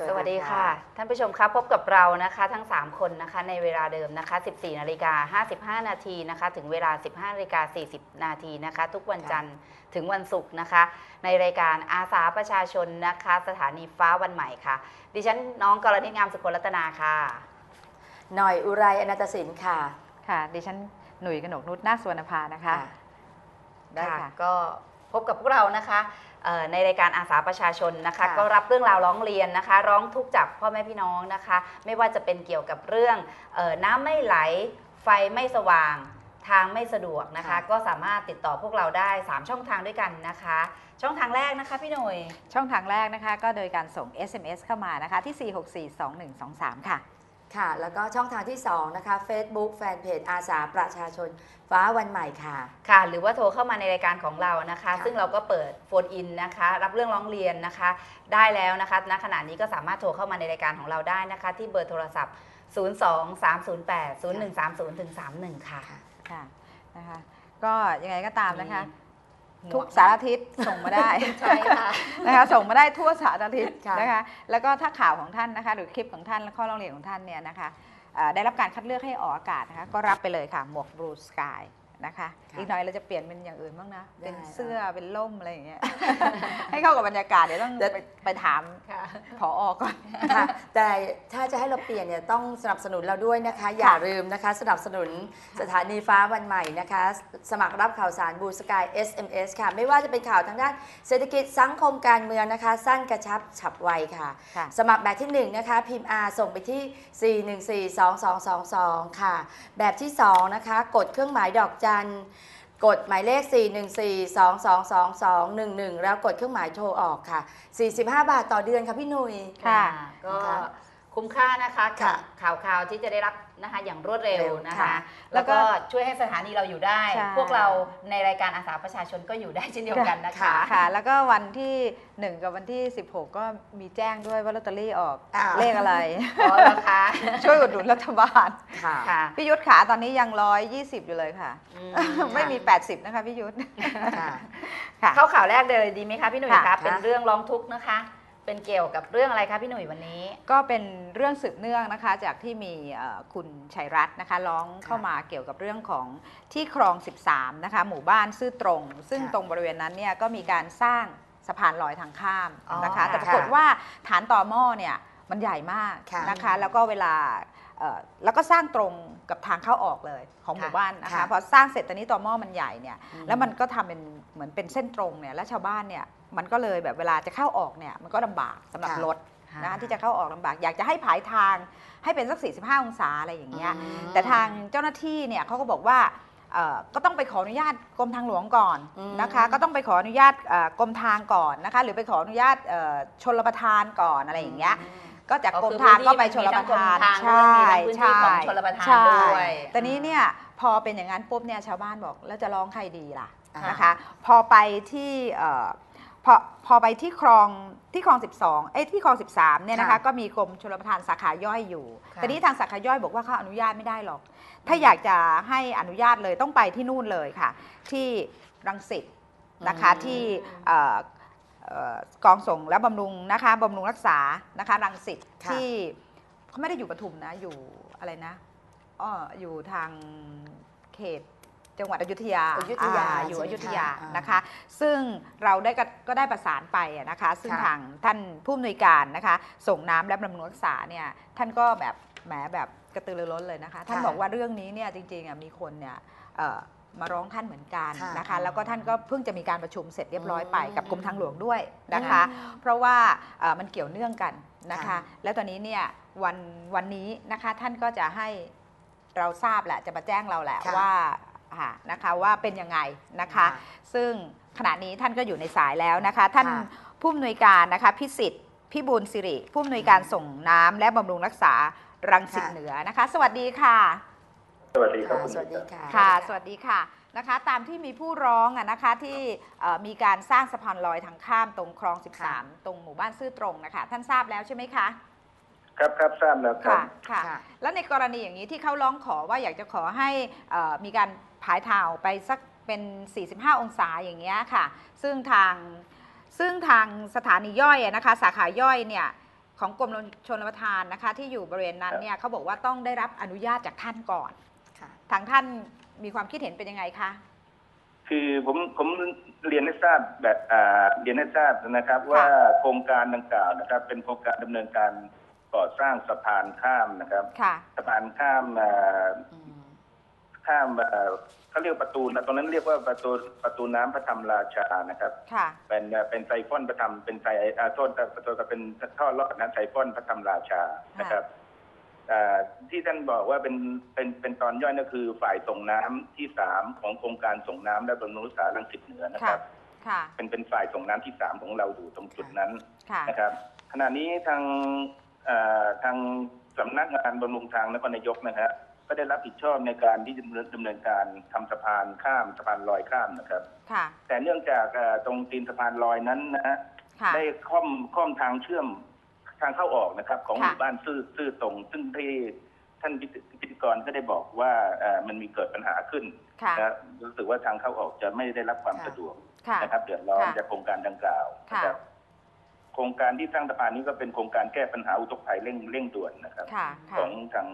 วัสดีสวัค่ะสสวัสดีค่ะ ท่านผู้ชมครับพบกับเรานะคะทั้ง 3 คนนะคะในเวลาเดิมนะคะ 14นาฬิกา55 นาทีนะคะถึงเวลา 15นาฬิกา40 นาทีนะคะ ทุกวันจันทร์ถึงวันศุกร์นะคะ ในรายการอาสาประชาชนนะคะ สถานีฟ้าวันใหม่ค่ะ ดิฉันน้องกรณิตงามสุขลรัตนาค่ะ หน่อยอุไรอนันตสินค่ะ ค่ะ ดิฉันหนุ่ยกนกนุชนาคสวนภานะคะ ได้ค่ะก็ พบกับพวกเรานะคะเอ่อในรายการอาสาประชาชนนะคะค่ะก็รับเรื่องราวร้องเรียนนะคะ ร้องทุกข์จากพ่อแม่พี่น้องนะคะ ไม่ว่าจะเป็นเกี่ยวกับเรื่องเออน้ำไม่ไหล ไฟไม่สว่างทางไม่สะดวกนะคะ ก็สามารถติดต่อพวกเราได้ 3 ช่องทางด้วยกันนะคะ ช่องทางแรกนะคะพี่หน่ยช่องทางแรกนะคะ ก็โดยการส่ง SMS เข้ามานะคะที่ 4642123 ค่ะ ค่ะ แล้วก็ช่องทางที่ 2 นะคะ Facebook แฟนเพจอาสาประชาชนฟ้าวันใหม่ค่ะ ค่ะ หรือว่าโทรเข้ามาในรายการของเรานะคะ ค่ะ ซึ่งเราก็เปิดโฟนอินนะคะ รับเรื่องร้องเรียนนะคะ ได้แล้วนะคะณขณะนี้ก็สามารถโทรเข้ามาในรายการของเราได้นะคะ ที่เบอร์โทรศัพท์ 02-308-0130ถึง31 ค่ะ ค่ะนะคะก็ยังไงก็ตามนะคะมี ทุกสารทิศส่งมาได้ใช่ค่ะนะคะส่งมาได้ทั่วสารทิศค่ะนะคะแล้วก็ถ้าข่าวของท่านนะคะ หรือคลิปของท่านและข้อร้องเรียนของท่านเนี่ยนะคะเอ่อได้รับการคัดเลือกให้ออกอากาศนะคะก็รับไปเลยค่ะหมวก Blue Sky นะ คะค่ะอีกหน่อยเราจะเปลี่ยนเป็นอย่างอื่นบ้างนะได้เป็นเสื้อเป็นล่มอะไรอย่างเงี้ยให้เข้ากับบรรยากาศเดี๋ยวต้องเดี๋ยวไปไปถามค่ะผออก่อนค่ะแต่ถ้าจะให้เราเปลี่ยนเนี่ยต้องสนับสนุนเราด้วยนะคะ อย่าลืมนะคะ สนับสนุนสถานีฟ้าวันใหม่นะคะ สมัครรับข่าวสารบูสกาย SMS ค่ะ ไม่ว่าจะเป็นข่าวทางด้านเศรษฐกิจสังคมการเมืองนะคะ สั้นกระชับฉับไวค่ะค่ะสมัครแบบที่1นะคะพิมพ์ R ส่งไปที่ 4142222 ค่ะ แบบที่2นะคะกดเครื่องหมายดอกจันกดหมายเลข 414222211 แล้วกดเครื่องหมายโทรออกค่ะ 45 บาทต่อเดือนค่ะพี่หนุยค่ะ ก็นะ คะคุ้มค่านะคะกัค่ะบข่าวข่าวที่จะได้รับนะคะอย่างรวดเร็วเร็วนะคะค่ะแล้วก็ช่วยให้สถานีเราอยู่ได้ใช่พวกเราในรายการอาสาประชาชนก็อยู่ได้เช่นเดียวกันนะคะค่ะ แล้วก็วันที่ 1 กับวันที่ 16 ก็มีแจ้งด้วยว่าลอตเตอรี่ออกอ่าเลขอะไรอ๋อเหรอคะช่วยอุดหนุนรัฐบาลค่ะค่ะพี่ยุทธขาตอนนี้ยัง120อยู่เลยค่ะอืมไม่มี 80 นะคะพี่ยุทธค่ะค่ะเข้าข่าวแรกเลยดีไหมคะพี่หนุ่ยค่ะคะเป็นค่ะเรื่องร้องทุกข์นะคะ เป็นเกี่ยวกับเรื่องอะไรคะพี่หนุ่ยวันนี้ ก็เป็นเรื่องสืบเนื่องนะคะ จากที่มีเอ่อคุณชัยรัตน์นะคะร้องเข้ามาเกี่ยวกับเรื่องของที่คลอง 13 นะคะ หมู่บ้านซื่อตรง ซึ่งค่ะตรงบริเวณนั้นเนี่ยก็มีการสร้างสะพานลอยทางข้ามอ๋อนะคะแต่ปค่ะรากฏว่าฐานต่อหม้อเนี่ยมันใหญ่มากค่ะนะคะ แล้วก็เวลาเอ่อแล้วก็สร้างตรงกับทางเข้าออกเลยของหมู่บ้านนะคะค่ะ พอสร้างเสร็จตอนนี้ต่อหม้อมันใหญ่เนี่ยอืมแล้วมันก็ทำเป็นเหมือนเป็นเส้นตรงเนี่ยแล้วชาวบ้านเนี่ย มันก็เลยแบบเวลาจะเข้าออกเนี่ยมันก็ลำบากสำหรับค่ะ รถนะคะที่จะเข้าออกลำบาก อยากจะให้ผายทางให้เป็นสัก 45 องศาอะไรอย่างเงี้ย อืมแต่ทางเจ้าหน้าที่เนี่ยเขาก็บอกว่าเอ่อก็ต้องไปขออนุญาตกรมทางหลวงก่อนอืมนะคะ ก็ต้องไปขออนุญาตเอ่อกรมทางก่อนนะคะ หรือไปขออนุญาตเอ่อชนรประทานก่อนอะไรอย่างเงี้ย ก็จากกรมทางก็ไปชนรประทานใช่มีทั้งพื้นที่ของชลประทานใช่ด้วยแต่นี้เนี่ยพอเป็นอย่างนั้นปุ๊บเนี่ยชาวบ้านบอกแล้วจะร้องใครดีล่ะอ่านนะคะ พอไปที่เอ่อพ อพอไปที่คลองที่คลอง 12 เอ้ยที่คลอง 13 เนี่ยนะคะ ค่ะก็มีกรมชลประทานสาขาย่อยอยู่ ค่ะ แต่นี้ทางสาขาย่อยบอกว่าเขาอนุญาตไม่ได้หรอก ถ้าอยากจะให้อนุญาตเลยต้องไปที่นู่นเลยค่ะ ที่รังสิตนะคะอืมที่เอ่อเอ่อกองส่งและบำรุงนะคะบำรุงรักษานะคะรังสิตค่ะ ที่เขาไม่ได้อยู่ปทุมนะอยู่อะไรนะอ้ออยู่ทางเขต จังหวัดอยุธยาอยุธยาอ่อยู่ใช่อไหมยุธยาคะอ่านนะคะ ซึ่งเราได้ก็ก็ได้ประสานไปอะนะคะ ซึ่งค่ะ ทางท่านผู้อำนวยการนะคะ ส่งน้ำและบำรุงรักษาเนี่ยท่านก็แบบแหมแบบกระตือรือร้นเลยนะคะ ท่านค่ะบอกว่าเรื่องนี้เนี่ยจริงๆอะมีคนเนี่ยเอ่อมาร้องท่านเหมือนกันค่ะนะคะ แล้วก็ท่านก็เพิ่งจะมีการประชุมเสร็จเรียบร้อยไปอืม กับกรมทางหลวงด้วยนะคะ เพราะว่าเอ่อมันเกี่ยวเนื่องกันนะคะ ค่ะ แล้วตอนนี้เนี่ยวันวันนี้นะคะท่านก็จะให้เราทราบแหละจะมาแจ้งเราแหละค่ะว่า อ่านะคะว่าเป็นยังไงนะคะ ซึ่งขณะนี้ท่านก็อยู่ในสายแล้วนะคะ ท่านค่ะผู้อำนวยการนะคะพิสิทธิ์พิบูลสิริ ผู้อำนวยการส่งน้ำและบำรุงรักษารังสิตค่ะเหนือนะคะ สวัสดีค่ะ สวัสดีครับค่ะคุณสวัสดีค่ะค่ะ สวัสดีค่ะนะคะ ตามที่มีผู้ร้องอะนะคะที่เอ่อมีการสร้างสะพานลอยทางข้ามตรงคลองค่ะ13 ตรงหมู่บ้านซื่อตรงนะคะ ท่านทราบแล้วใช่ไหมคะครับครับทราบแล้วครัค่ะบค่ะค่ะ แล้วในกรณีอย่างนี้ที่เขาร้องขอว่าอยากจะขอให้เอ่อมีการ ผายทางออกไปสักเป็น 45 องศาอย่างเงี้ยค่ะ ซึ่งทางซึ่งทางสถานีย่อยอะนะคะสาขาย่อยเนี่ยของกรมชลประทานนะคะ ที่อยู่บริเวณนั้นเนี่ยเขาบอกว่าต้องได้รับอนุญาตจากท่านก่อนค่ะทางท่านมีความคิดเห็นเป็นยังไงคะคือผมผมเรียนให้ทราบแบบอ่าเรียนให้ทราบนะครับค่ะว่าโครงการดังกล่าวนะครับ เป็นโครงการดำเนินการก่อสร้างสะพานข้ามนะครับค่ะสะพานข้ามอ่าอืม ข้ามเอ่อเขาเรียกประตูนะตรงนั้นเรียกว่าประตูประตูน้ำพระธรรมราชานะครับ ค่ะ เป็นเอ่อเป็นไซฟอนพระธรรมเป็นไซอาโทษประตูก็เป็นท่อลอดนะไซฟอนพระธรรมราชานะครับอ่าที่ท่านบอกว่าเป็นเป็นเป็นตอนย่อยนั่นคือฝ่ายส่งน้ำที่สามของโครงการส่งน้ำและบำรุงรักษาลังสิตเหนือนะคค่ะ รับ ค่ะ เป็นเป็นฝ่ายส่งน้ำที่สามของเราอยู่ตรงจุดนั้น ค่ะ นะครับขณะนี้ทางเอ่อทางสำนักงานบำรุงทางนครนายกนะฮะ ก็ได้รับผิดชอบในการที่จะดำเนินการทำสะพานข้ามสะพานลอยข้ามนะครับ ค่ะ แต่เนื่องจากเอ่อตรงตีนสะพานลอยนั้นนะฮะค่ะ ได้ค่อมค่อมทางเชื่อมทางเข้าออกนะครับ ของหค่ะ มู่บ้านซื่อซื่อตรง ซึ่งที่ท่านพิธีกรก็ได้บอกว่าเอ่อมันมีเกิดปัญหาขึ้นค่ะ นะรู้สึกว่าทางเข้าออกจะไม่ได้รับความค่ะ สะดวก ค่ะ นะครับเดือดร้อนค่ะจากโครงการดังกล่าวค่ะ นะครับโครงการที่สร้างสะพานนี้ก็เป็นโครงการแก้ปัญหาอุทกภัยเร่งเร่งด่วนนะครับ ค่ะขค่ะองทาง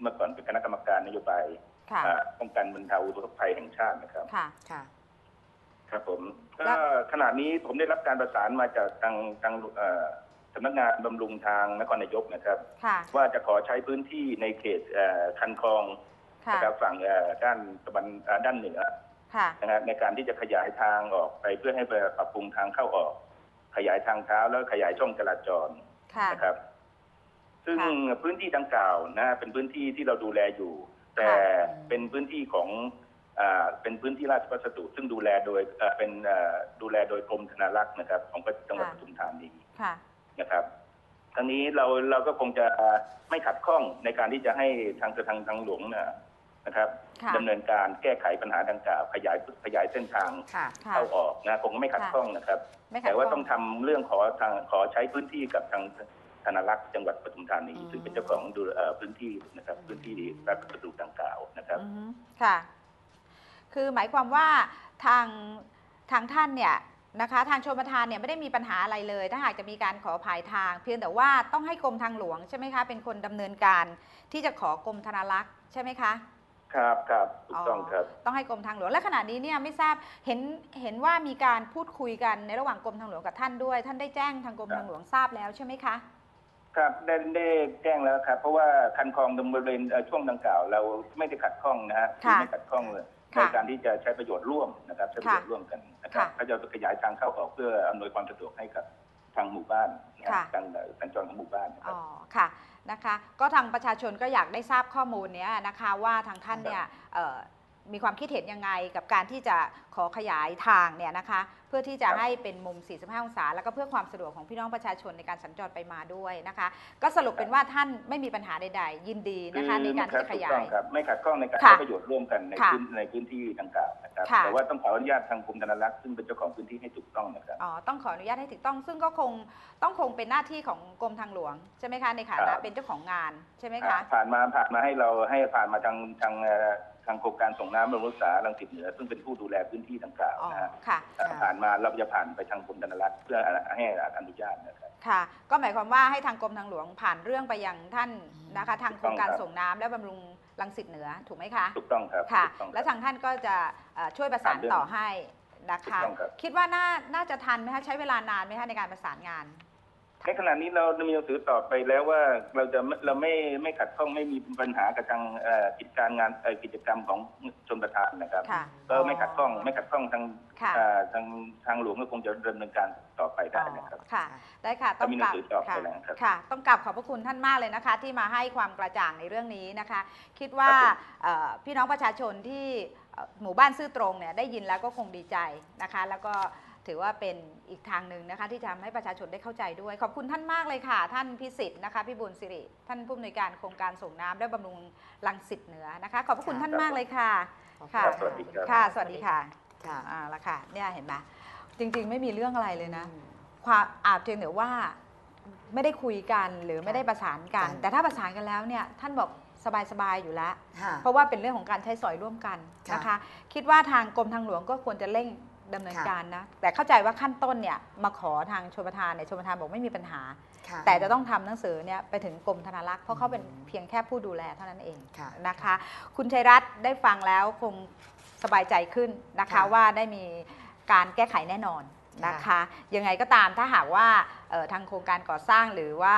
เมื่อก่อนเป็นคณะกรรมการนโยบายค่ะ อ่าป้องกันบรรเทาอุทกภัยแห่งชาตินะครับ ค่ะ ค่ะ ครับผมแล้ก็วขณะนี้ผมได้รับการประสานมาจากทางทางเอ่อสำนักงานบำรุงทางนครนายกนะครับ ค่ะ ว่าจะขอใช้พื้นที่ในเขตเอ่อคันคลองค่ะ นะครับฝั่งเอ่อด้านตะวันเอ่อด้านเหนือค่ะ นะครับในการที่จะขยายทางออกไปเพื่อให้ไปปรับปรุงทางเข้าออก ขยายทางเท้าแล้วขยายช่องจราจรค่ะ นะครับ ซึ่งค่ะพื้นที่ดังกล่าวนะเป็นพื้นที่ที่เราดูแลอยู่ แต่ค่ะเป็นพื้นที่ของอ่าเป็นพื้นที่ราชพัสดุ ซึ่งดูแลโดยเอ่อเป็นเอ่อดูแลโดยกรมธนารักษ์นะครับ ของจังหวัดปทุมธานีค่ะนะครับทั้งนี้เราเราก็คงจะไม่ขัดข้องในการที่จะให้ทางทางทางหลวงนะนะครับค่ะดำเนินการแก้ไขปัญหาดังกล่าวขยายขยายเส้นทางค่ะค่ะเข้าออกนะคงไม่ขัดข้องนะครับไม่ขัดแต่ว่าข้ต้องทำเรื่องขอทางขอใช้พื้นที่กับทาง ธนารักษ์จังหวัดปทุมธานีอืมซึ่งเป็นเจ้าของดูเอ่อพื้นที่นะครับพื้นที่รัฐพัสดุดังกล่าวนะครับอือฮึค่ะ คือหมายความว่าทางทางท่านเนี่ยนะคะทางชมประทานเนี่ยไม่ได้มีปัญหาอะไรเลย ถ้าหากจะมีการขอผายทาง เพียงแต่ว่าต้องให้กรมทางหลวงใช่ไหมคะ เป็นคนดำเนินการที่จะขอกรมธนารักษ์ใช่ไหมคะ ครับครับถูกต้องครับ ต้องให้กรมทางหลวงและขณะนี้เนี่ยไม่ทราบเห็นเห็นว่ามีการพูดคุยกันในระหว่างกรมทางหลวงกับท่านด้วย ท่านได้แจ้งทางกรมทางหลวงทราบแล้วใช่ไหมคะ ครับได้ได้แจ้งแล้วครับ เพราะว่าคันคลองดำเนินเอ่อช่วงดังกล่าว เราไม่ได้ขัดข้องนะฮะค่ะไม่ขัดข้องเลยในค่ะการที่จะใช้ประโยชน์ร่วมนะครับใช้ประโยชน์ร่วมกันนะครับค่ะก็จะขยายทางเข้าออกเพื่ออำนวยความสะดวกให้กับทางหมู่บ้านนะค่ะทางสัญจรของหมู่บ้านนะคอ๋รับอค่ะนะคะ ก็ทางประชาชนก็อยากได้ทราบข้อมูลเนี้ยนะคะ ว่าทางท่านเนี่ยเอ่อ มีความคิดเห็นยังไงกับการที่จะขอขยายทางเนี่ยนะคะเพื่อที่จะครับให้เป็นมุม 45 องศา แล้วก็เพื่อความสะดวกของพี่น้องประชาชนในการสัญจรไปมาด้วยนะคะ ก็สรุปเป็นว่าท่านไม่มีปัญหาใดๆ ยินดีนะคะในการที่จะขยาถูต้อยงครับไม่ขัดข้องในการค่ะใช้ประโยชน์ร่วมกันในค่ะพื้นในพื้นที่ดังกล่าวนะครับค่ะแต่ว่าต้องขออนุญาตทางกรมธนารักษ์ซึ่งเป็นเจ้าของพื้นที่ให้ถูกต้องนะครับอ๋อต้องขออนุญาตให้ถูกต้อง ซึ่งก็คงต้องคงเป็นหน้าที่ของกรมทางหลวงใช่ไหมคะในฐาครันะบเป็นเจ้าของงานใช่ไหมคะผ่านมาผ่านมาให้เราให้ผ่านมาทางทางเอ่อ ทางโครงการส่งน้ำบำรุงรักษาลังสิตเหนือ ซึ่งเป็นผู้ดูแลพื้นที่ดังกล่าวอ๋อนะฮะค่ะเอ่อค่ะ ผ่านมาเราจะผ่านไปทางกรมธนารักษ์เพื่อให้อนุญาตนะครับ ค่ะ ก็หมายความว่าให้ทางกรมทางหลวงผ่านเรื่องไปยังท่านนะคะ ทางโครงการถูกต้องครับส่งน้ำและบำรุงรังสิตเหนือถูกไหมคะ ถูกต้องครับค่ะ ถูกต้องครับ และทางท่านก็จะเอ่อช่วยประสานตามเรื่องต่อให้นะคะ ถูกต้องครับ คิดว่าน่าน่าจะทันไหมคะใช้เวลานานไหมคะในการประสานงาน ในขณะนี้เรามีหนังสือตอบไปแล้วว่าเราจะไม่เราไม่ไม่ขัดข้องไม่มีปัญหากับทางเอ่อกิจการงานเอ่อกิจกรรมของชนประทานนะครับ ค่ะก็ไม่ขัดข้องไม่ขัดข้องทางค่ะ เอ่อทางทางหลวงก็คงจะดำเนินการต่อไปได้นะครับ ค่ะ ได้ค่ะ ต้องมีหนักงราบสือตอบค่ะไปแล้วครับค่ะ ต้องกราบขอบพระคุณท่านมากเลยนะคะ ที่มาให้ความกระจ่างในเรื่องนี้นะคะ คิดว่าครับผม เอ่อพี่น้องประชาชนที่เอ่อหมู่บ้านซื่อตรงเนี่ยได้ยินแล้วก็คงดีใจนะคะ แล้วก็ ถือว่าเป็นอีกทางหนึ่งนะคะ ที่จะทำให้ประชาชนได้เข้าใจด้วย ขอบคุณท่านมากเลยค่ะ ท่านพิสิทธิ์นะคะพี่บุญสิริ ท่านผู้อำนวยการโครงการส่งน้ำและบำรุงรังสิตเหนือนะคะ ขอบพระคุณท่านมากเลยค่ะ ค่ะครับสวัสดีครับ ค่ะ สวัสดีค่ะค่ะ อ่าละค่ะเนี่ยเห็นไหมจริง ๆ ไม่มีเรื่องอะไรเลยนะ ความอาจเพียงแต่ว่าไม่ได้คุยกันหรือไม่ได้ประสานกันค่ะแต่ถ้าประสานกันแล้วเนี่ยท่านบอกสบาย ๆ อยู่แล้ว ค่ะ เพราะว่าเป็นเรื่องของการใช้สอยร่วมกันค่ะ นะคะ คิดว่าทางกรมทางหลวงก็ควรจะเร่ง ดำเนินค่ะ การนะ แต่เข้าใจว่าขั้นต้นเนี่ยมาขอทางชลประทานเนี่ยชลประทานบอกไม่มีปัญหา ค่ะ แต่จะต้องทำหนังสือเนี่ยไปถึงกรมธนารักษ์เพราะเขาเป็นเพียงแค่ผู้ดูแลเท่านั้นเองค่ะนะคะ คุณชัยรัตน์ได้ฟังแล้วคงสบายใจขึ้นนะคะค่ะว่าได้มีการแก้ไขแน่นอนนะคะ ยังไงก็ตามถ้าหากว่าเอ่อ ทางโครงการก่อสร้างหรือว่า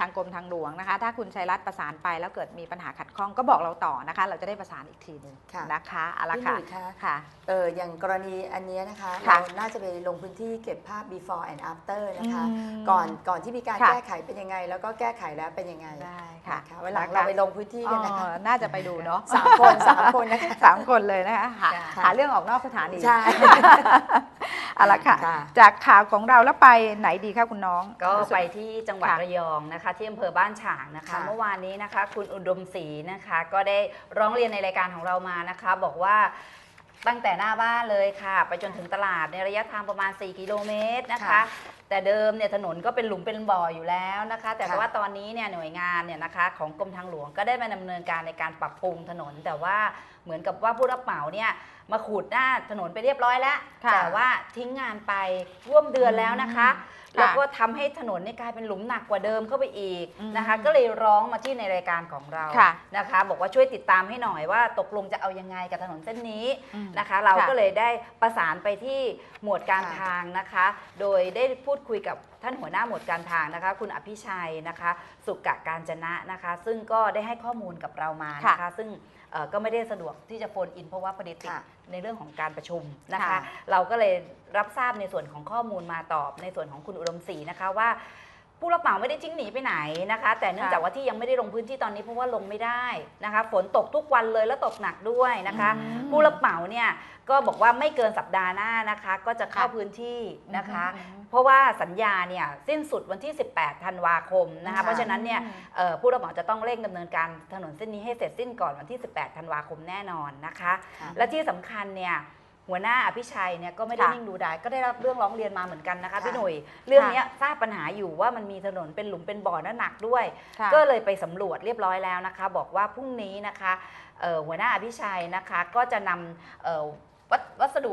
ทางกรมทางหลวงนะคะ ถ้าคุณชัยรัตน์ประสานไปแล้วเกิดมีปัญหาขัดข้องก็บอกเราต่อนะคะ เราจะได้ประสานอีกทีหนึ่งค่ะนะคะเอาละพี่หค่ะนุ่ยคะค่ะเอออย่างกรณีอันเนี้ยนะคะค่ะเราน่าจะไปลงพื้นที่เก็บภาพ before and after นะคะอืมก่อนก่อนที่มีการค่ะแก้ไขเป็นยังไง แล้วก็แก้ไขแล้วเป็นยังไงได้ค่ะนวันหลังเราไปลงพื้นที่กันนะคะอ๋อน่าจะไปดูเนาะสามคนสามคนนะคะสามคนเลยนะคะหาค่ะหาเรื่องออกนอกสถานีใช่เอาละค่ะค่ะ จากข่าวของเราแล้วไปไหนดีคะคุณน้องก็รู้สึไปที่จังหวัดค่ะระยองนะคะ ที่อำเภอบ้านฉางนะคะ ค่ะ เมื่อวานนี้นะคะ คุณอุดมศรีนะคะ ก็ได้ร้องเรียนในรายการของเรามานะคะ บอกว่าตั้งแต่หน้าบ้านเลยค่ะ ไปจนถึงตลาดในระยะทางประมาณ 4 กิโลเมตรนะคะ ค่ะแต่เดิมเนี่ยถนนก็เป็นหลุมเป็นบ่ออยู่แล้วนะคะ แต่ค่ะว่าตอนนี้เนี่ยหน่วยงานเนี่ยนะคะ ของกรมทางหลวงก็ได้มาดำเนินการในการปรับปรุงถนน แต่ว่าเหมือนกับว่าผู้รับเหมาเนี่ยมาขูดหน้าถนนไปเรียบร้อยแล้ว ค่ะแต่ว่าทิ้งงานไปร่วมเดือนแล้วนะคะ ค่ะแล้วก็ทำให้ถนนเนี่ยกลายเป็นหลุมหนักกว่าเดิมเข้าไปอีกอืมนะคะ ก็เลยร้องมาที่ในรายการของเราค่ะนะคะ บอกว่าช่วยติดตามให้หน่อยว่าตกลงจะเอายังไงกับถนนเส้นนี้อืมนะคะ เราค่ะก็เลยได้ประสานไปที่หมวดการค่ะทางนะคะ โดยได้พูดคุยกับท่านหัวหน้าหมวดการทางนะคะ คุณอภิชัยนะคะ สุกะการจนะนะคะ ซึ่งก็ได้ให้ข้อมูลกับเรามานะคะ ซึ่งเอ่อก็ไม่ได้สะดวกที่จะโฟนอินเพราะว่าประเด็นติด ค่ะในเรื่องของการประชุมนะคะ ค่ะ เราก็เลยรับทราบในส่วนของข้อมูลมาตอบในส่วนของคุณอุดมศรีนะคะว่า ผู้รับเหมาไม่ได้ทิ้งหนีไปไหนนะคะ แต่เนื่องจากว่าที่ยังไม่ได้ลงพื้นที่ตอนนี้เพราะว่าลงไม่ได้นะคะ ฝนตกทุกวันเลยแล้วตกหนักด้วยนะคะอืมผู้รับเหมาเนี่ยก็บอกว่าไม่เกินสัปดาห์หน้านะคะ ก็จะเข้าค่ะพื้นที่นะคะอืมเพราะว่าสัญญาเนี่ยสิ้นสุดวันที่ 18 ธันวาคมนะคะค่ะเพราะฉะนั้นเนี่ยเอ่อผู้รับเหมาจะต้องเร่งดำเนินการถนนเส้นนี้ให้เสร็จสิ้นก่อนวันที่ 18 ธันวาคมแน่นอนนะคะค่ะและที่สำคัญเนี่ย หัวหน้าอภิชัยเนี่ยก็ไม่ได้ค่ะนิ่งดูดายก็ได้รับเรื่องร้องเรียนมาเหมือนกันนะคะค่ะพี่หนุ่ยเรื่องเนี้ยทราบปัญหาอยู่ว่ามันมีถนนเป็นหลุมเป็นบ่อน้ำหนักด้วยค่ะก็เลยไปสำรวจเรียบร้อยแล้วนะคะ บอกว่าพรุ่งนี้นะคะเอ่อหัวหน้าอภิชัยนะคะก็จะนำเอ่อวัสวัสดุ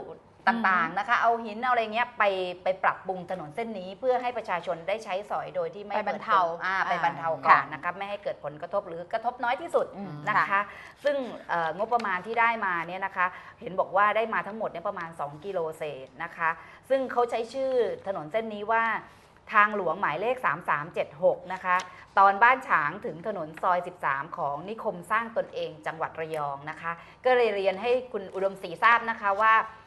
ต่างๆนะคะ เอาหินเอาอะไรเงี้ยไปไปปรับปรุงถนนเส้นนี้เพื่อให้ประชาชนได้ใช้สอยโดยที่ไม่ไปบรรเทากิดผลอ่าไปอ่าบรรเทาก่อนค่ะนะคะไม่ให้เกิดผลกระทบหรือกระทบน้อยที่สุดอืมนะคะค่ะซึ่งเอ่องบประมาณที่ได้มาเนี่ยนะคะ เห็นบอกว่าได้มาทั้งหมดเนี่ยประมาณ 2 กิโลเศษนะคะ ซึ่งเขาใช้ชื่อถนนเส้นนี้ว่าทางหลวงหมายเลข 3376 นะคะ ตอนบ้านฉางถึงถนนซอย 13 ของนิคมสร้างตนเองจังหวัดระยองนะคะ ก็เลยเรียนให้คุณอุดมศรีทราบนะคะว่าเอ่อ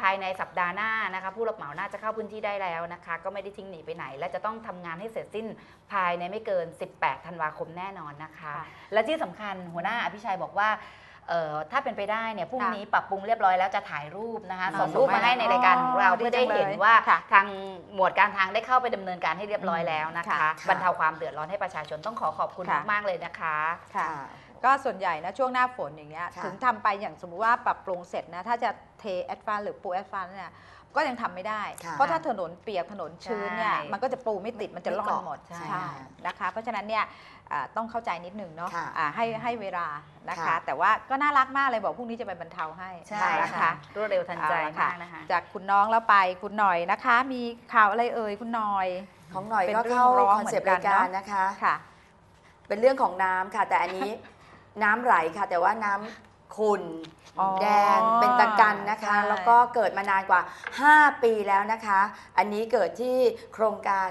ภายในสัปดาห์หน้านะคะผู้รับเหมาน่าจะเข้าพื้นที่ได้แล้วนะคะ ก็ไม่ได้ทิ้งหนีไปไหน และจะต้องทำงานให้เสร็จสิ้นภายในไม่เกิน 18 ธันวาคมแน่นอนนะคะค่ะและที่สำคัญหัวหน้าอภิชัยบอกว่าเอ่อถ้าเป็นไปได้เนี่ยพรุ่งค่ะนี้ปรับปรุงเรียบร้อยแล้วจะถ่ายรูปนะคะอ่าส่งรูปมาให้ในรายการของเราอ๋อเพื่อได้ดีจังเลยเห็นว่าค่ะทางหมวดการทางได้เข้าไปดำเนินการให้เรียบร้อยแล้วนะคะค่ะบรรเทาความเดือดร้อนให้ประชาชนต้องขอขอบคุณค่ะมากๆเลยนะคะค่ะ ก็ส่วนใหญ่นะช่วงหน้าฝนอย่างเงี้ยค่ะถึงทำไปอย่างสมมุติว่าปรับปรุงเสร็จนะถ้าจะเทแอดฟานหรือปูแอดฟานเนี่ยก็ยังทำไม่ได้ ค่ะเพราะถ้าถนนเปียกถนนชื้นเนี่ยใช่มันก็จะปูไม่ติดมันจะร่อนหมดใช่ใช่นะคะเพราะฉะนั้นเนี่ยอ่าต้องเข้าใจนิดนึงเนาะค่ะอ่าให้ให้เวลานะคะ ค่ะ แต่ว่าก็น่ารักมากเลยบอกพรุ่งนี้จะไปบรรเทาให้ใช่นะค่ะคะรวดเร็วทันใจเอาละค่ะ มากนะคะ จากคุณน้องแล้วไปคุณหน่อยนะคะ มีข่าวอะไรเอ่ยคุณหน่อย ของหน่อยเป็นก็เรื่องเข้าร้องคอนเซปต์เหมือนกัรานยการเนอะนะคะ ค่ะ เป็นเรื่องของน้ำค่ะ แต่อันนี้ น้ำไหลค่ะ แต่ว่าน้ำขุ่นอ๋อแดงเป็นตะกันนะคะ ใช่ แล้วก็เกิดมานานกว่า 5 ปีแล้วนะคะ อันนี้เกิดที่โครงการ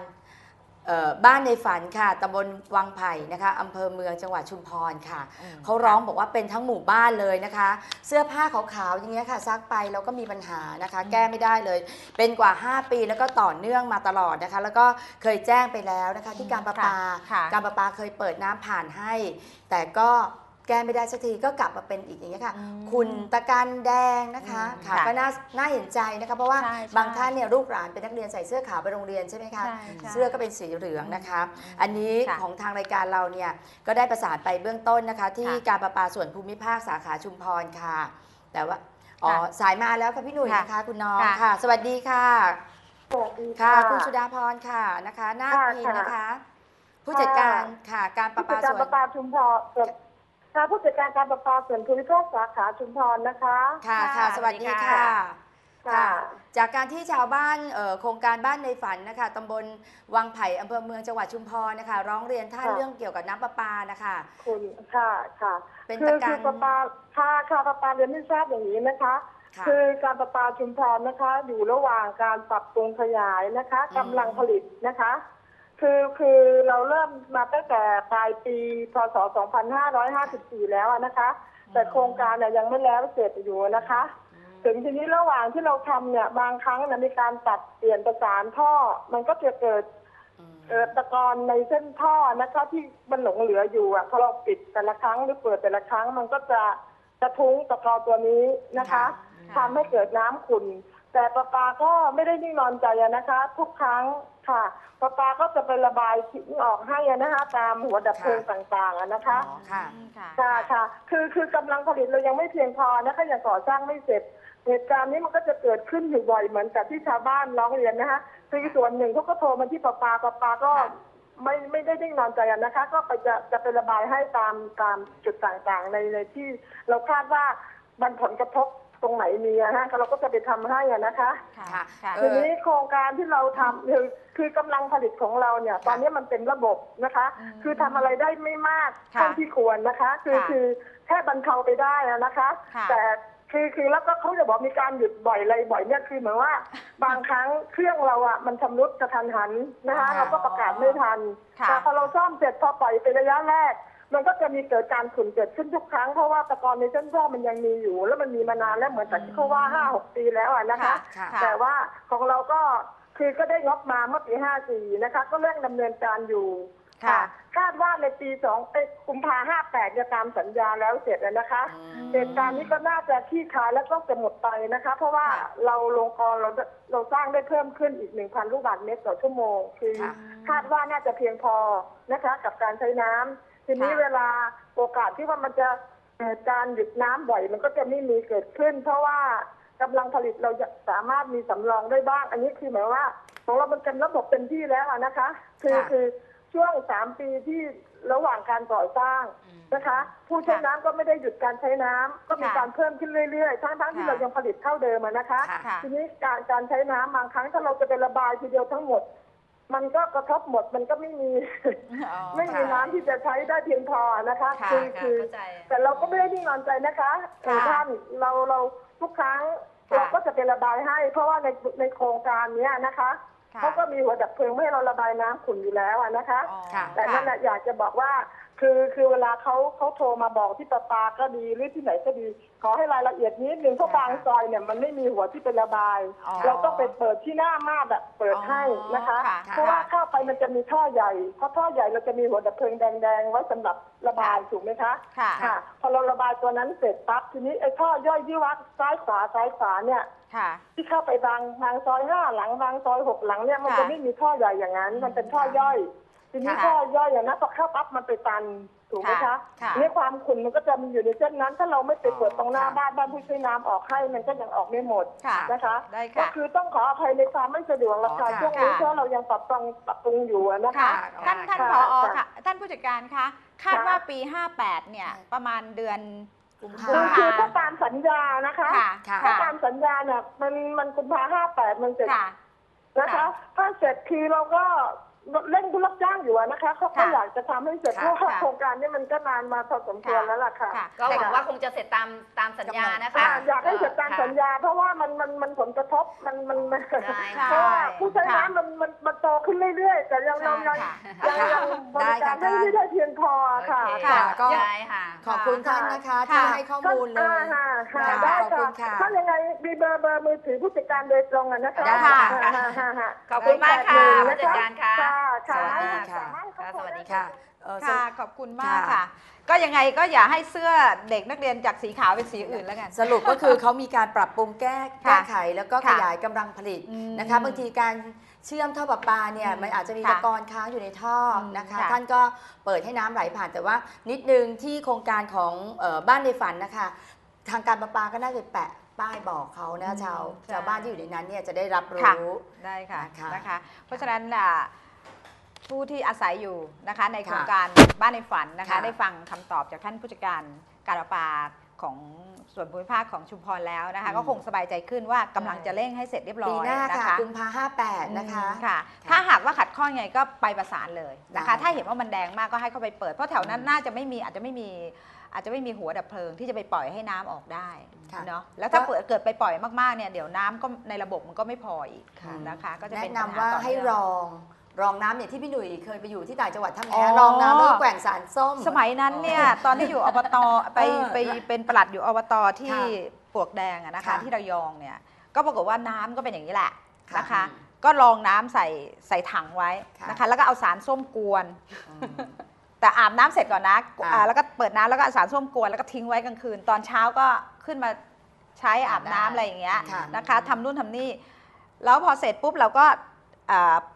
เอ่อบ้านในฝันค่ะตำบลวังไผ่นะคะอำเภอเมืองจังหวัดชุมพรค่ะ อืมเขาร้องบอกว่าเป็นทั้งหมู่บ้านเลยนะคะ เสื้อผ้าขาวๆอย่างเงี้ยค่ะซักไปแล้วก็มีปัญหานะคะ แก้ไม่ได้เลย เป็นกว่า 5 ปีแล้วก็ต่อเนื่องมาตลอดนะคะ แล้วก็เคยแจ้งไปแล้วนะคะ ที่การประปาค่ะการประปาเคยเปิดน้ำผ่านให้ แต่ก็ แก้ไม่ได้สักทีก็กลับมาเป็นอีกอย่างเงี้ยค่ะ อืมคุณตะการแดงนะคะอืมค่ะค่ะก็น่าน่าเห็นใจนะคะ เพราะว่าใช่ใช่ บางท่านเนี่ยลูกหลานเป็นนักเรียนใส่เสื้อขาวไปโรงเรียนใช่ไหมคะ ใช่ใช่ เสื้อก็เป็นสีเหลืองนะคะอืมอันนี้ค่ะของทางรายการเราเนี่ยก็ได้ประสานไปเบื้องต้นนะคะ ที่ค่ะการประปาส่วนภูมิภาคสาขาชุมพรค่ะ แต่ว่าอ๋อค่ะสายมาแล้วค่ะพี่หนุ่ยค่ะนะคะคุณน้องค่ะ ค่ะ สวัสดีค่ะสวัสดีค่ะ ค่ะ คุณสุดาพรค่ะนะคะนาคค่ะพินค่ะ นะคะ ผู้จัดการค่ะการประผู้ปาจัดการส่วปนระปาชุมพรเอ่อ ค่ะผู้จัดการการประปาส่วนภูมิภาคสาขาชุมพรนะคะ ค่ะค่ะค่ะสวัสดีสวัสดีค่ะค่ะ ค่ะ จากการที่ชาวบ้านเอ่อโครงการบ้านในฝันนะคะตำบลวังไผ่อำเภอเมืองจังหวัดชุมพรนะคะ ร้องเรียนท่านค่ะเรื่องเกี่ยวกับน้ำประปานะคะคุณค่ะค่ะ เป็นคืตะอการคือประปาค่ะค่ะประปาเรียนไม่ทราบอย่างนี้นะคะค่ะคือการประปาชุมพรนะคะ อยู่ระหว่างการปรับปรุงขยายนะคะอืมกำลังผลิตนะคะ คือคือเราเริ่มมาตั้งแต่ปลายปีพศ 2554 แล้วอะนะคะ แต่โครงการเนี่ยยังไม่แล้วเสร็จอยู่นะคะ ถึงทีนี้ระหว่างที่เราทำเนี่ยบางครั้งนะมีการตัดเปลี่ยนประสานท่อ มันก็จะเกิดอืมเกิดตะกอนในเส้นท่อนะคะที่มันหลงเหลืออยู่อะพอเราปิดแต่ละครั้งหรือเปิดแต่ละครั้งมันก็จะจะทุ้งตะกอนตัวนี้นะคะค่ะ ทำให้เกิดน้ำขุ่น แต่ประปาก็ไม่ได้นิ่งนอนใจอะนะคะ ทุกครั้งค่ะประปาก็จะไประบายทิ้งออกให้อะนะคะ ตามหัวดับเพลิงต่างๆอะนะคะอ๋อค่ะอืมค่ะ ค่ะค่ะ คือคือกำลังผลิตเรายังไม่เพียงพอนะคะยังก่อสร้างไม่เสร็จ เหตุการณ์นี้มันก็จะเกิดขึ้นอยู่บ่อยเหมือนกับที่ชาวบ้านร้องเรียนนะคะคือส่วนหนึ่งเขาก็โทรมาที่ประปาประปาก็ค่ะ ไม่ไม่ได้นิ่งนอนใจอะนะคะ ก็ไปจะจะไประบายให้ตามตามจุดต่างๆ ในในที่เราคาดว่ามันผลกระทบ ตรงไหนมีอะฮะเราก็จะไปทำให้อะนะคะค่ะค่ะค่ะเอทีอนี้โครงการที่เราทำคือคือกำลังผลิตของเราเนี่ย ตอนนี้มันเป็นระบบนะคะอืมคือทำอะไรได้ไม่มากค่ะเท่าที่ควรนะคะ คือค่ะคือแค่บรรเทาไปได้อะนะคะค่ะแต่คือคือแล้วก็เขาจะบอกมีการหยุดบ่อยอะไรบ่อยเนี่ยคือเหมือนว่า บางครั้งเครื่องเราอะมันชำรุดกระทันหันนะคะค่ะเราก็ประกาศไม่ทันค่ะแต่พอเราซ่อมเสร็จพอปล่อยไประยะแรก มันก็จะมีเกิดการขุ่นเกิดขึ้นทุกครั้งเพราะว่าตะกอนในเส้นท่อมันยังมีอยู่ แล้วมันมีมานานแล้วเหมือนกับที่เขาว่าห้าหกปีแล้วอะนะคะ ค่ะค่ะ แต่ว่าของเราก็คือก็ได้งบมาเมื่อปี54นะคะ ก็เร่งดำเนินการอยู่ค่ะ คาดว่าในปี2เอ้ยกุมภา58จะตามสัญญาแล้วเสร็จแล้วนะคะอืมเหตุการณ์นี้ก็น่าจะขี้คายแล้วก็จะหมดไปนะคะ เพราะว่าค่ะเราลงกรเราเราสร้างได้เพิ่มขึ้นอีก 1,000 ลูกบาศก์เมตรต่อชั่วโมง คือค่ะ คาดว่าน่าจะเพียงพอนะคะ กับการใช้น้ำทีนี้ค่ะเวลาโอกาสที่ว่ามันจะเกิดการหยุดน้ำบ่อยมันก็จะไม่มีเกิดขึ้น เพราะว่ากำลังผลิตเราจะสามารถมีสำรองได้บ้าง อันนี้คือหมายว่า ของเรามันเป็นระบบเต็มที่แล้วอะนะคะ คือค่ะคือช่วงสามปีที่ระหว่างการก่อสร้างอืมนะคะ ผู้ใช้น้ำก็ไม่ได้หยุดการใช้น้ำก็มีค่ะการเพิ่มขึ้นเรื่อยๆ ทั้งๆที่ค่ะเรายังผลิตเท่าเดิมอะนะคะค่ะค่ะทีนี้การการใช้น้ำบางครั้งถ้าเราจะไประบายทีเดียวทั้งหมด มันก็กระทบหมดมันก็ไม่มี อ๋อไม่มีน้ำที่จะใช้ได้เพียงพอนะคะค่ะคือค่ะคือเข้าใจ แต่เราก็ไม่ได้นิ่งนอนใจนะคะเออค่ะ ท่านเราเราทุกครั้งค่ะเราก็จะไประบายให้ เพราะว่าในในโครงการเนี้ยนะคะค่ะเขาก็มีหัวดับเพลิงไม่ให้เราระบายน้ำขุ่นอยู่แล้วอะนะคะ อ๋อค่ะแต่นั่นแหละอยากจะบอกว่า คือคือเวลาเขาเขาโทรมาบอกที่ประปาก็ดีหรือที่ไหนก็ดี ขอให้รายละเอียดนิดนึงเพราะบางซอยเนี่ยมันไม่มีหัวที่เป็นระบาย อ๋อเราต้องไปเปิดที่หน้ามาดอะเปิดให้นะคะค่ะ เพราะว่าเข้าไปมันจะมีท่อใหญ่เพราะท่อใหญ่เราจะมีหัวดับเพลิงแดงๆไว้สำหรับระบายถูกไหมคะ ค่ะ ค่ะพอเราระบายตัวนั้นเสร็จปั๊บทีนี้ไอ้ท่อย่อยที่วัดซ้ายขวาซ้ายขวาเนี่ย ค่ะ ที่เข้าไปบางบางซอยห้าหลังบางซอยหกหลังเนี่ยมันค่ะ จะไม่มีท่อใหญ่อย่างนั้น มันเป็นท่อย่อย ทีนี้ค่ะท่อย่อยอย่างนั้นพอเข้าปั๊บมันไปตันถูกไหมค่ะคะค่ะนี่ความขุ่นมันก็จะมีอยู่ในเส้นนั้น ถ้าเราไม่ไปเปิดตรงหน้าค่ะบ้านบ้านผู้ใช้น้ำออกให้มันก็ยังออกไม่หมดค่ะนะคะได้ก็ค่ะคือต้องขออภัยในความไม่สะดวกราคาอ๋อค่ะ ช่วงนี้ค่ะ เพราะเรายังปรับปรุงปรับปรุงอยู่อะนะคะค่ะท่านท่านค่ะผอค่ะค่ะ ท่านผู้จัดการคะคาดค่ะว่าปี 58 เนี่ย ประมาณเดือน กุมคือภาคือถ้าตามสัญญานะคะค่ะค่ะ ถ้าค่ะตามสัญญาเนี่ยมันมันกุมภาห้าแปดมันเสร็จ ค่ะ นะคะค่ะถ้าเสร็จคือเราก็ เร่งผู้รับจ้างอยู่อะนะคะเขาก็ค่ะอยากจะทำให้เสร็จค่ะเพราะว่าค่ะ โครงการนี้มันก็นานมาพอสมควรแล้วล่ะค่ะ ค่ะ ก็หวังว่าคงจะเสร็จตามตามสัญญานะคะค่ะอยากให้เสร็จตามค่ะ สัญญาเพราะว่ามันมันมันผลกระทบมันมันมันใช่เพราะว่าผู้ใช้ค่ะน้ำมันมันมันโตขึ้นเรื่อยๆ แต่ยังยังยังค่ะยังยังบริการได้ไม่ค่ะได้เพียงพอค่ะโอเคค่ะก็ ได้ค่ะ ขอบคุณท่านนะคะค่ะที่ให้ข้อมูลเลยอ่าค่ะค่ะค่ะได้ขอบคุณค่ะ ถ้ายังไงมีเบอร์เบอร์มือถือผู้จัดการโดยตรงอะนะคะได้ค่ะ ค่ะค่ะค่ะขอบคุณมากค่ะได้ผู้จัดการค่ะ ค่ะค่ะ สวัสดีค่ะค่ะสวัสดีค่ะ เอ่อค่ะ ขอบคุณมากค่ะค่ะ ก็ยังไงก็อย่าให้เสื้อเด็กนักเรียนจากสีขาวเป็นสีอื่นแล้วกัน สรุปก็คือเขามีการปรับปรุงแก้ค่ะแก้ไข แล้วก็ค่ะขยายกำลังผลิตอืมนะคะ บางทีการเชื่อมท่อประปาเนี่ยอืมมันอาจจะมีค่ะตะกอนค้างอยู่ในท่ออมนะคะ ค่ะท่านก็เปิดให้น้ำไหลผ่านแต่ว่านิดนึงที่โครงการของเอ่อบ้านในฝันนะคะ ทางการประปาก็น่าจะแปะป้ายบอกเขานะอืมชาวใช่ ชาวบ้านที่อยู่ในนั้นเนี่ยจะได้รับค่ะรู้ ได้ค่ะนะคะนะคะ เพราะฉะนั้นอะ ผู้ที่อาศัยอยู่นะคะในโครงค่ะการบ้านในฝันนะคะ ค่ะ ได้ฟังคำตอบจากท่านผู้จัดการการประปาของส่วนภูมิภาคของชุมพรแล้วนะคะอืมก็คงสบายใจขึ้นว่ากำลังจะเร่งให้เสร็จเรียบร้ปีอยหน้านะค่ะคะกุมภาห้าแปดนะคะอืมค่ะ ถ้าหากว่าขัดข้องยังไงก็ไปประสานเลยนะคะ ได้ ถ้าเห็นว่ามันแดงมากก็ให้เข้าไปเปิดเพราะแถวนั้นอืมน่าจะไม่มีอาจจะไม่มีอาจจะไม่มีหัวดับเพลิงที่จะไปปล่อยให้น้ำออกได้ค่ะเนาะแล้วถ้าก็เปิดเกิดไปปล่อยมากๆเนี่ยเดี๋ยวน้ำก็ในระบบมันก็ไม่พออีกค่ะ นะคะ ก็จะแนะเป็นนำปัญหว่าต่อให้เนื่อง รอง รองน้ำอย่างที่พี่หนุ่ยเคยไปอยู่ที่ต่างจังหวัดทำไงอ๋อฮะรองน้ำแล้วก็แกว่งสารส้ม สมัยนั้นเนี่ยตอนที่อยู่อบตไปเออไปเป็นประหลัดอยู่อบตที่ค่ะปลวกแดงอะนะคะ ค่ะที่ระยองเนี่ยก็ปรากฏว่าน้ำก็เป็นอย่างนี้แหละค่ะนะคะ ก็รองน้ำใส่ใส่ถังไว้ค่ะนะคะ แล้วก็เอาสารส้มกวนอืมแต่อาบน้ำเสร็จก่อนนะค่ะอ่าแล้วก็เปิดน้ำแล้วก็เอาสารส้มกวนแล้วก็ทิ้งไว้กลางคืน ตอนเช้าก็ขึ้นมาใช้อาบน้ำอะไรอย่างเงี้ยค่ะ นะคะทำนู่นทำนี่แล้วพอเสร็จปุ๊บเราก็อ่า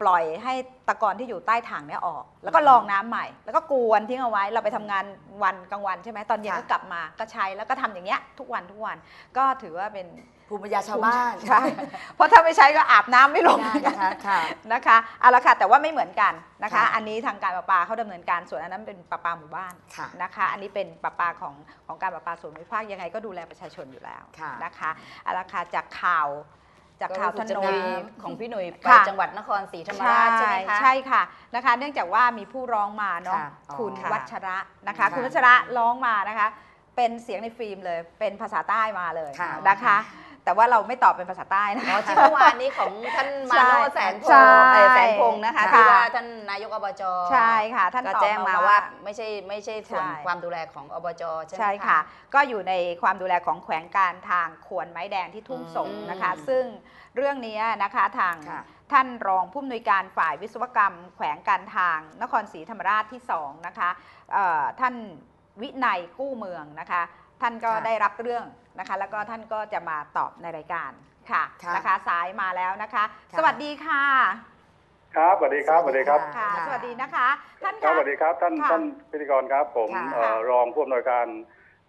ปล่อยให้ตะกอนที่อยู่ใต้ถังเนี่ยออก แล้วก็ลองน้ำใหม่ แล้วก็กวนทิ้งเอาไว้ เราไปทำงานวันกลางวันใช่ไหมตอนเย็นค่ะก็กลับมาก็ใช้แล้วก็ทำอย่างเงี้ยทุกวันทุกวันก็ถือว่าเป็นภูมิปัญญาชาวบ้านใช่เพราะถ้าไม่ใช้ก็อาบน้ำไม่ลงได้นะคะค่ะนะคะเอาละค่ะแต่ว่าไม่เหมือนกันนะคะค่ะอันนี้ทางการประปาเขาดำเนินการส่วนอันนั้นเป็นประปาหมู่บ้านค่ะนะคะ อันนี้เป็นประปาของของการประปาส่วนภูมิภาคยังไงก็ดูแลประชาชนอยู่แล้วค่ะนะคะเอาละค่ะจากข่าว จากข่าวถก็รู้สึกนจะนมีของพี่หนุ่ยไปค่ะจังหวัดนครศรีธรรมราชใช่ไหมคะใช่ค่ะนะคะ เนื่องจากว่ามีผู้ร้องมาเนาะค่ะอ๋อคุณค่ะวัชระนะคะค่ะคุณวัชระร้องมานะคะ เป็นเสียงในฟิล์มเลย เป็นภาษาใต้มาเลยค่ะนะคะ แต่ว่าเราไม่ตอบเป็นภาษาใต้นะ อ๋อคะที่เมื่อวานนี้ของท่านมาโนแสนพงใช่ษ์เอ่อแสนพงษ์นะคะค่ะที่ว่าท่านนายกอบจใช่ค่ะ ท่านก็ตอบแจ้งมามาว่าว่าไม่ใช่ไม่ใช่ส่วนใช่ ความดูแลของอบจใช่ไหมใช่ค่ะ ก็อยู่ในความดูแลของแขวงการทางขวนไม้แดงที่ทุ่งสงอืมนะคะ ซึ่งเรื่องนี้นะคะทางค่ะท่านรองผู้อำนวยการฝ่ายวิศวกรรม แขวงการทางนครศรีธรรมราชที่ 2 นะคะเอ่อท่านวินัยกู้เมืองนะคะ ท่านก็ค่ะได้รับเรื่องนะคะ แล้วก็ท่านก็จะมาตอบในรายการค่ะค่ะนะคะ สายมาแล้วนะคะ ค่ะสวัสดีค่ะครับสวัสดีครับสวัสดีครับค่ะค่ะสวัสดีนะคะ ท่านครับคะสวัสดีครับ ท่านค่ะท่านพิธีกรครับ ผมค่ะ เอ่อรองผู้อำนวยการ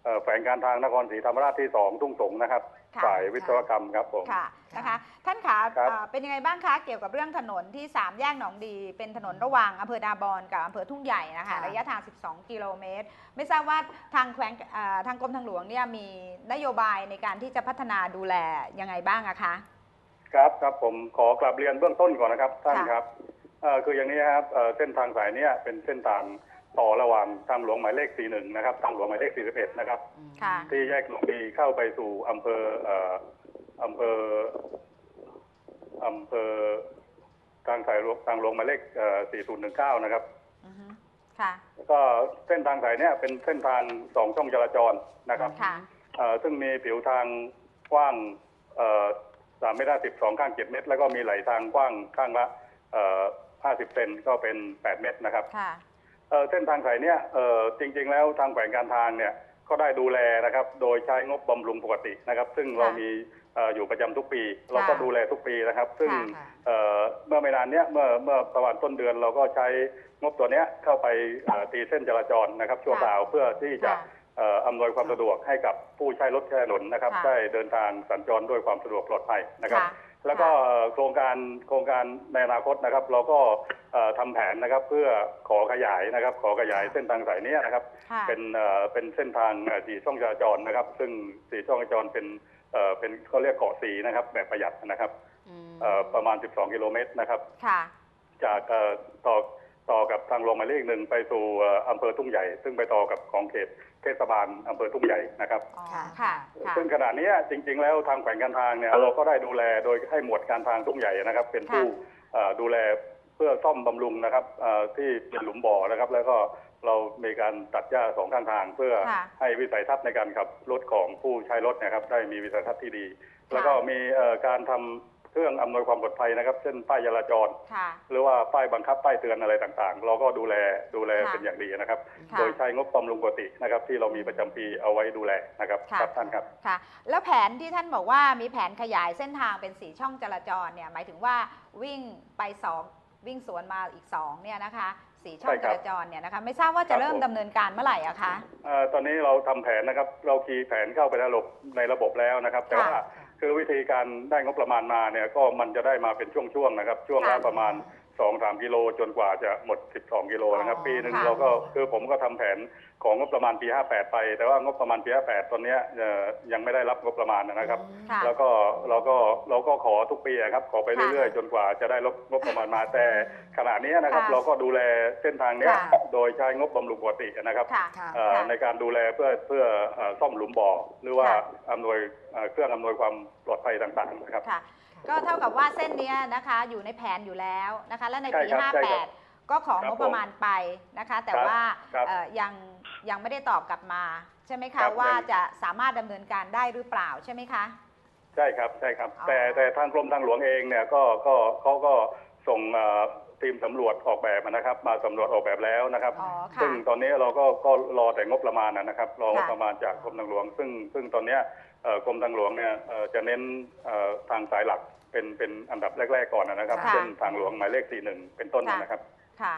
เอ่อแฝงการทางนครศรีธรรมราชที่สองทุ่งสงนะครับ ค่ะฝ่ายวิศวกรรมครับผม ค่ะนะคะ ท่านขาครับ เอ่อเป็นยังไงบ้างคะเกี่ยวกับเรื่องถนนที่ 3 แยกหนองดี เป็นถนนระหว่างอำเภอดาบอนกับอำเภอทุ่งใหญ่นะคะ ค่ะ ระยะทาง 12 กิโลเมตร ไม่ทราบว่าทางแขวงเอ่อทางกรมทางหลวงเนี่ยมีนโยบายในการที่จะพัฒนาดูแลยังไงบ้างอะคะ ครับครับผมขอกลับเรียนเบื้องต้นก่อนนะครับท่านค่ะ ครับเอ่อคืออย่างนี้ครับเอ่อเส้นทางสายเนี้ยเป็นเส้นทาง ต่อระหว่างทางหลวงหมายเลข 41 นะครับ ทางหลวงหมายเลข 41 นะครับ ค่ะ ที่แยกหนองดีเข้าไปสู่อำเภอเอ่ออำเภออำเภอทางสายหลวงทางหลวงหมายเลขเอ่อ4019 นะครับ อือฮึค่ะก็เส้นทางสายเนี้ยเป็นเส้นทางสองช่องจราจรนะครับ ค่ะ เอ่อซึ่งมีผิวทางกว้างสามเมตรสิบสองข้างเจ็ดเมตร แล้วก็มีไหลทางกว้างข้างละห้าสิบเซนก็เป็นแปดเมตรนะครับ ค่ะ เอ่อเส้นทางสายเนี้ยเอ่อจริง ๆ แล้วทางแขวงการทางเนี่ยก็ได้ดูแลนะครับ โดยใช้งบบำรุงปกตินะครับ ซึ่งเรามีเอ่ออยู่ประจำทุกปี เราก็ดูแลทุกปีนะครับ ซึ่งค่ะเอ่อเมื่อไม่นานเนี้ยเมื่อเมื่อประมาณต้นเดือนเราก็ใช้งบตัวเนี้ยเข้าไปเอ่อตีเส้นจราจรนะครับชั่วคราวเพื่อที่จะค่ะเอ่ออำนวยความสะดวกให้กับผู้ใช้รถใช้ถนนนะครับค่ะได้เดินทางสัญจรด้วยความสะดวกปลอดภัยนะครับค่ะ แล้วก็เอ่อโครงการโครงการในอนาคตนะครับ เราก็เอ่อทำแผนนะครับเพื่อขอขยายนะครับ ขอขยายเส้นทางสายเนี้ยนะครับค่ะเป็นเอ่อเป็นเส้นทางเอ่อสี่ช่องจราจรนะครับ ซึ่งสี่ช่องจราจรเป็นเอ่อเป็นเขาเรียกเกาะสีนะครับ แบบประหยัดนะครับอืมเอ่อประมาณ 12 กิโลเมตรนะครับค่ะจากเอ่อต่อต่อกับทางลงหมายเลขหนึ่งไปสู่เอ่ออำเภอทุ่งใหญ่ ซึ่งไปต่อกับของเขตเทศบาลอำเภอทุ่งใหญ่นะครับอ๋อค่ะ ค่ะ ค่ะ ซึ่งขณะเนี้ยจริง ๆ แล้วทางแขวงการทางเนี่ยเราก็ได้ดูแลโดยให้หมวดการทางทุ่งใหญ่นะครับ เป็นผู้เอ่อดูแลเพื่อซ่อมบำรุงนะครับเอ่อที่เป็นหลุมบ่อนะครับ แล้วก็เรามีการตัดหญ้าสองข้างทาง เพื่อค่ะให้วิสัยทัศน์ในการขับรถของผู้ใช้รถเนะครับ ได้มีวิสัยทัศน์ที่ดี แล้วก็มีเอ่อการทำ เครื่องอำนวยความปลอดภัยนะครับ เช่นป้ายจราจร ค่ะ หรือว่าป้ายบังคับป้ายเตือนอะไรต่างๆ เราก็ดูแลดูแลค่ะเป็นอย่างดีนะครับ ค่ะ โดยใช้งบบำรุงปกตินะครับ ที่เรามีประจำปีเอาไว้ดูแลนะครับค่ะครับท่านครับ ค่ะ แล้วแผนที่ท่านบอกว่ามีแผนขยายเส้นทางเป็นสีช่องจราจรเนี่ยหมายถึงว่าวิ่งไปสองวิ่งสวนมาอีกสองเนี่ยนะคะสีช่อใช่งคจรับราจรเนี่ยนะคะไม่ทราบว่าจะครับเริ่มผม ดำเนินการเมื่อไหร่อะคะ เอ่อตอนนี้เราทำแผนนะครับ เราคีย์แผนเข้าไปในระบบในระบบแล้วนะครับ แต่ว่าค่ะ คือวิธีการได้งบประมาณมาเนี่ยก็มันจะได้มาเป็นช่วงๆนะครับช่วงละค่ะประมาณ 2 3กิโลจนกว่าจะหมด12กิโลนะครับอ๋อปีหนึ่งค่ะเราก็คือผมก็ทำแผนของงบประมาณปี58ไป แต่ว่างบประมาณปี58ตอนเนี้ยเอ่อยังไม่ได้รับงบประมาณนะครับค่ะแล้วก็เราก็เราก็ขอทุกปีอะครับขอไปค่ะเรื่อยๆ จนกว่าจะได้รับงบประมาณมาแต่ขณะนี้นะครับค่ะเราก็ดูแลเส้นทางเนี้ยค่ะโดยใช้งบบำรุงปกตินะครับค่ะค่ะเอ่อค่ะในการดูแลเพื่อเพื่อเอ่อซ่อมหลุมบ่อหรือว่าค่ะอำนวยเอ่อเครื่องอำนวยความปลอดภัยต่างๆนะครับค่ะ ก็เท่ากับว่าเส้นเนี้ยนะคะ อยู่ในแผนอยู่แล้วนะคะ และในปี ใช่ครับใช่ครับ58 ก็ของครับงบประมาณไปนะคะ แต่ครับว่าครับเอ่อยังยังไม่ได้ตอบกลับมา ใช่ไหมครัคะบว่ายัง จะสามารถดำเนินการได้หรือเปล่าใช่ไหมคะ ใช่ครับใช่ครับ อ๋อ แต่แต่ทางกรมทางหลวงเองเนี่ยก็ก็เขาก็ส่งเอ่อทีมสำรวจออกแบบนะครับ มาสำรวจออกแบบแล้วนะครับ อ๋อค่ะ ซึ่งตอนนี้เราก็ก็รอแต่งบประมาณนะครับรองบค่ะ ประมาณจากกรมทางหลวง ซึ่งซึ่งตอนเนี้ยเอ่อ กรมทางหลวงเนี่ยเอ่อจะเน้นเอ่อทางสายหลักเป็นเป็นอันดับแรก ๆ ก่อนนะครับค่ะ เช่นทางหลวงหมายเลขสี่หนึ่งเป็นต้นค่ะนะครับ ค่ะ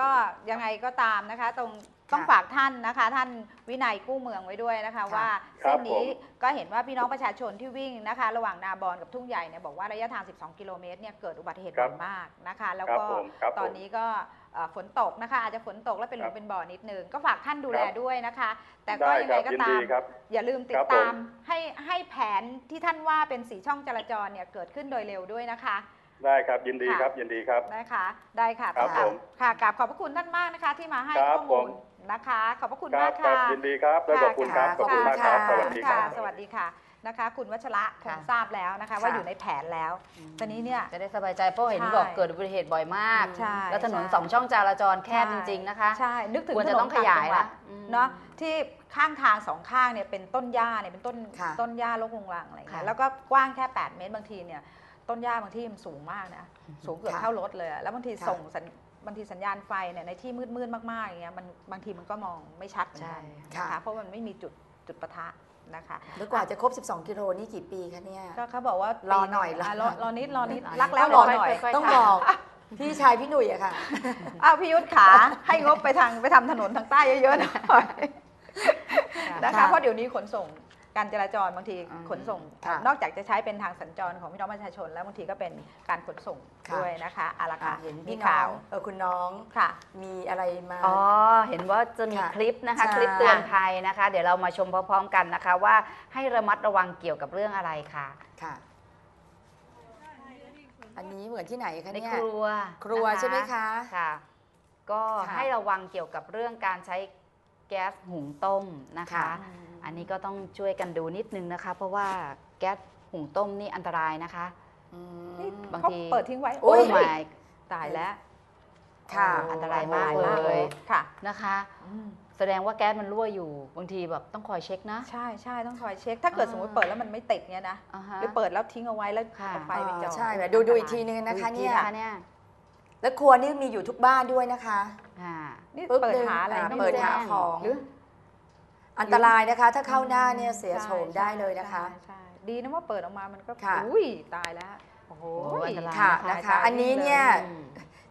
ก็ยังไงก็ตามนะคะ ตรงต้องฝากท่านนะคะ ท่านวินัยกู้เมืองไว้ด้วยนะคะ ว่าครัเส้บนนี้ผม ก็เห็นว่าพี่น้องประชาชนที่วิ่งนะคะ ระหว่างนาบอนกับทุ่งใหญ่เนี่ยบอกว่าระยะทาง 12 กิโลเมตรเนี่ยเกิดอุบัติเหตุครับ่อบยมากนะคะ แล้วครับก็ผมครับตอนผมนี้ก็เอ่อ ฝนตกนะคะ อาจจะฝนตกแล้วเป็นหลุครัมบเป็นบ่อนิดนึงก็ฝากท่านดูแลครับด้วยนะคะ แต่ก็ได้ยังคไงรับก็ยินตาดีมครับอย่าลืมติครัดบผมตามให้ให้แผนที่ท่านว่าเป็นสีช่องจราจรเนี่ยเกิดขึ้นโดยเร็วด้วยนะคะได้ครับยินดีค่ะครับยินดีครับนะคะได้ค่ะครับต้องกราผมค่ะกราบขอบพระคุณท่านมากนะคะ ที่มาให้ครับข้อมูลผมนะคะ ขอบพระคุณครัมาบกครัค่ะบยินดีครับและขอบคุณครับค่ะขอบคุณมากครับสวัสดีคค่ะรับสวัสดีค่ะ นะคะ คุณวัชระคงค่ะทราบแล้วนะคะ ว่าค่ะ อยู่ในแผนแล้วตอนนี้เนี่ย จะได้สบายใจเพราะเห็นใช่บอกเกิดอุบัติเหตุบ่อยมาก ใช่แล้วถนนใช่ สองช่องจราจรแคบใช่จริง ๆ นะคะ ใช่นึกถึงควรจะถนนต้องขยายต่งจังหวัด ละอืม เนาะที่ข้างทางสองข้างเนี่ยเป็นต้นหญ้าเนี่ยเป็นต้นค่ะต้นหญ้าโรครุงรังอะไรอย่างเงี้ยค่ะแล้วก็กว้างแค่ 8 เมตรบางทีเนี่ยต้นหญ้าบางที่มันสูงมากนะสูงเกือบค่ะเท่ารถเลยอะแล้วบางทีค่ะ ส่งสัญบางทีสัญญาณไฟเนี่ยในที่มืดๆมากๆอย่างเงี้ยมันบางทีมันก็มองไม่ชัดเหมือนกันใช่ นะคะค่ะเพราะมันไม่มีจุดจุดปะทะ นะคะ แล้วกว่าจะครบ 12 กิโลนี่กี่ปีคะเนี่ย ก็เขาบอกว่ารอหน่อยปีะรอรอนิดรอนิดรอนิดรักแล้วต้รงอหน่อย ค่อยๆต้องทำ บอกพี่ชายพี่หนุ่ยอะค่ะ อ้าวพี่ยุทธขาให้งบไปทางไปทำถนนทางใต้เยอะๆหน่อยนะคะค่ะเพราะเดี๋ยวนี้ขนส่ง การจราจรบางทีอืมขนส่ง ค่ะนอกจากจะใช้เป็นทางสัญจรของพี่น้องประชาชน แล้วบางทีก็เป็นการขนส่งค่ะ ด้วยนะคะเอาละอะค่ะเห็นมีพี่น้ข่าอวงเออคุณน้องค่ะ มีอะไรมา อ๋อ เห็นว่าจะมีค่ะคลิปนะคะ ใช่ คลิปเตือนภัยนะคะ เดี๋ยวเรามาชมพร้อมๆกันนะคะ ว่าให้ระมัดระวังเกี่ยวกับเรื่องอะไรค่ะ ค่ะ อันนี้เหมือนที่ไหนคะในเนี่ย ครัวครัวนะคะใช่ไหมคะค่ะ ก็ค่ะให้ระวังเกี่ยวกับเรื่องการใช้แก๊สหุงต้มนะคะ ค่ะอั นนี้ก็ต้องช่วยกันดูนิดนึงนะคะ เพราะว่าแก๊สหุงต้มนี่อันตรายนะคะอืมนี่บางเขาที เปิดทิ้งไว้โอ้โอ้ยไม่ตายแล้ว ค่ะโอ้อันตรายมากตายเลยค่ะนะคะอืมแสดงว่าแก๊สมันรั่วอยู่บางทีแบบต้องคอยเช็คนะ ใช่ใช่ต้องคอยเช็ค ถ้าเกิดอ่าสมมติเปิดแล้วมันไม่ติดเนี่ยนะอ่าฮะหรือเปิดแล้วทิ้งเอาไว้แล้วค่ะเอาไฟไปจ่อใช่แบบดูดูอีกทีนึงนะคะดูอีกทีเนี่ยนะคะเนี่ยแล้วครัวนี่มีอยู่ทุกบ้านด้วยนะคะค่ะนี่ปึ๊บเปิดดึงหาอะไรอ่าไม่เปิดรู้หาแจ้งของหรือ อันตรายนะคะ ถ้าเข้าหน้าเนี่ยเสียใช่โฉมได้เลยนะคะ ใช่ใช่ดีนะว่าเปิดออกมามันก็ค่ะ อุ้ยตายแล้วโอ้โหโอ้อันตราย ค่ะนะคะนะคะ อันนี้เนี่ย อืม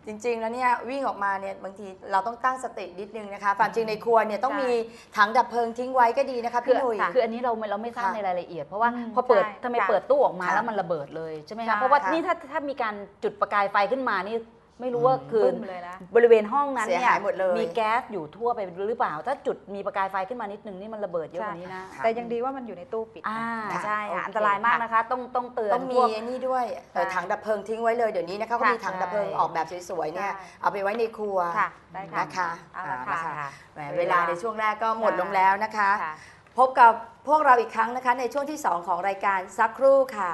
จริงๆ แล้วเนี่ยวิ่งออกมาเนี่ยบางทีเราต้องตั้งสตินิดนึงนะคะความจริงในครัวเนี่ยต้องมีถังดับเพลิงทิ้งไว้ก็ดีนะคะคือพี่หนุ่ย คืออันนี้เราไม่เราไม่ทราบค่ะในรายละเอียด เพราะว่าอืมพอเปิดใช่ทำไมค่ะเปิดตู้ออกมาค่ะแล้วมันระเบิดเลยใช่ไหมใช่คะเพราะว่าค่ะ นี่ถ้าถ้ามีการจุดประกายไฟขึ้นมานี่ ไม่รู้ว่าอืมคือบึ้มเลยนะบริเวณห้องนั้นเสียเนี่ยหายหมดเลยมีแก๊สอยู่ทั่วไปหรือเปล่า ถ้าจุดมีประกายไฟขึ้นมานิดนึงนี่มันระเบิดเยอะกว่านี้นะค่ะแต่ยังดีว่ามันอยู่ในตู้ปิดนะอ่าค่ะใช่ค่ะโอเคอันตรายมากนะคะ ต้องต้องเตือนต้องมีพวก ไอ้นี่ด้วยเอ่อใช่ถังดับเพลิงทิ้งไว้เลยเดี๋ยวนี้นะคะเขาค่ะมีถังดับเพลิงใช่ออกแบบสวยๆเนี่ยใช่ เอาไปไว้ในครัวค่ะ ได้ค่ะ นะคะเอาละอ่าค่ะนะคะแหมเวเวลาลาในช่วงแรกก็หมดใช่ลงแล้วนะคะ ค่ะ พบกับพวกเราอีกครั้งนะคะ ในช่วงที่ 2 ของรายการสักครู่ค่ะ